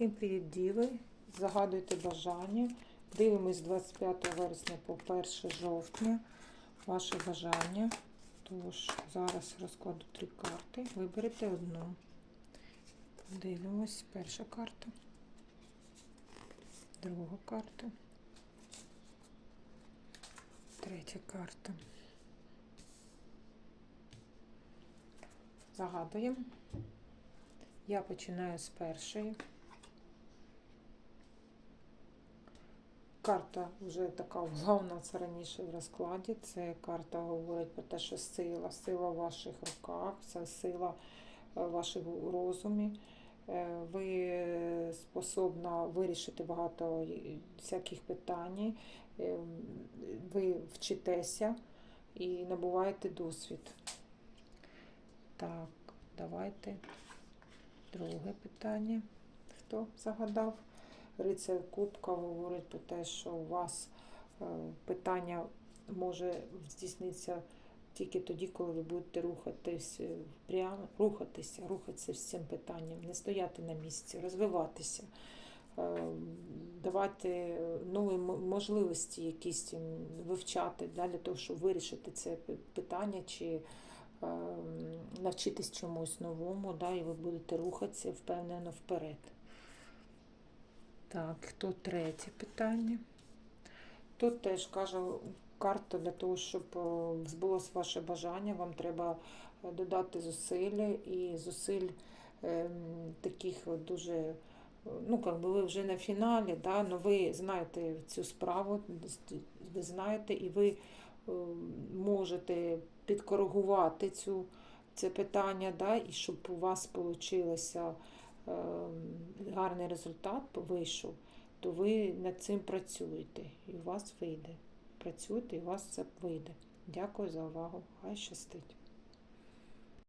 Всім привіт, діви! Загадуйте бажання. Дивимось 25 вересня по 1 жовтня. Ваше бажання. Тож, зараз розкладу три карти. Виберете одну. Дивимось. Перша карта. Друга карта. Третя карта. Загадуємо. Я починаю з першої. Карта вже така у нас раніше в розкладі. Це карта говорить про те, що сила, сила в ваших руках, це сила е, в вашому розумі. Е, Ви способна вирішити багато всяких питань, Е, ви вчитеся і набуваєте досвід. Так, давайте. Друге питання. Хто загадав? Рицар Кубка говорить про те, що у вас е, питання може здійснитися тільки тоді, коли ви будете рухатись прямо, рухатися, рухатися з цим питанням, не стояти на місці, розвиватися, е, давати нові можливості якісь вивчати для того, щоб вирішити це питання чи е, навчитись чомусь новому, да, і ви будете рухатися впевнено вперед. Так, хто третє питання? Тут теж каже карта для того, щоб е, збулося ваше бажання, вам треба е, додати зусилля і зусиль ем, таких дуже, е, ну, як ви вже на фіналі, да, але ви знаєте цю справу, ви знаєте, і ви е, можете підкоригувати цю, це питання, да, і щоб у вас вийшло гарний результат вийшов, то ви над цим працюєте і у вас вийде. Працюйте, і у вас це вийде. Дякую за увагу. Хай щастить.